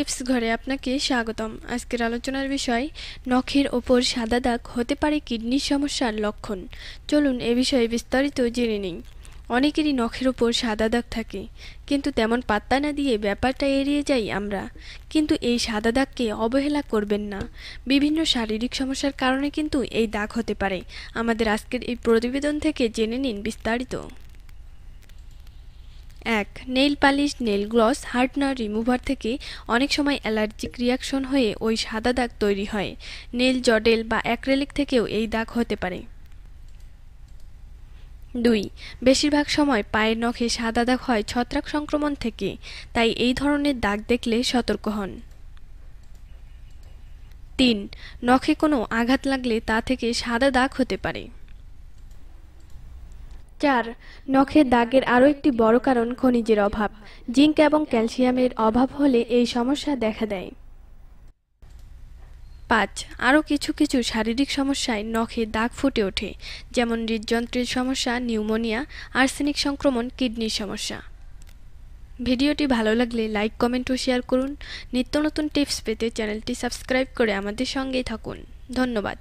Tips ঘরে আপনাকে স্বাগতম। আজকের আলোচনার বিষয়, নখের ওপর সাদা দাগ হতে পারে কিডনির সমস্যার লক্ষণ। চলুন এ বিষয়ে বিস্তারিত জেনে নিই। অনেকেরই নখের ওপর সাদা দাগ থাকে, কিন্তু তেমন পাত্তা না দিয়ে ব্যাপারটা এড়িয়ে যাই আমরা। কিন্তু এই সাদা দাগকে অবহেলা করবেন না। বিভিন্ন শারীরিক সমস্যার কারণে কিন্তু এই দাগ হতে পারে। আমাদের আজকের এই প্রতিবেদন থেকে জেনে নিন বিস্তারিত। Nail polish nail gloss hardener remover থেকে অনেক সময় অ্যালার্জিক রিয়াকশন হয়ে ওই সাদা দাগ তৈরি হয়। নেল জডেল বা অ্যাক্রেলিক থেকেও এই দাগ হতে পারে। দুই, বেশিরভাগ সময় পায়ের নখে সাদা দাগ হয় ছত্রাক সংক্রমণ থেকে, তাই এই ধরনের দাগ দেখলে সতর্ক হন। তিন, নখে কোনো আঘাত লাগলে তা থেকে সাদা দাগ হতে পারে। চার, নখের দাগের আরও একটি বড় কারণ খনিজের অভাব। জিঙ্ক এবং ক্যালসিয়ামের অভাব হলে এই সমস্যা দেখা দেয়। পাঁচ, আরও কিছু কিছু শারীরিক সমস্যায় নখে দাগ ফুটে ওঠে, যেমন হৃদযন্ত্রের সমস্যা, নিউমোনিয়া, আর্সেনিক সংক্রমণ, কিডনির সমস্যা। ভিডিওটি ভালো লাগলে লাইক, কমেন্ট ও শেয়ার করুন। নিত্য নতুন টিপস পেতে চ্যানেলটি সাবস্ক্রাইব করে আমাদের সঙ্গেই থাকুন। ধন্যবাদ।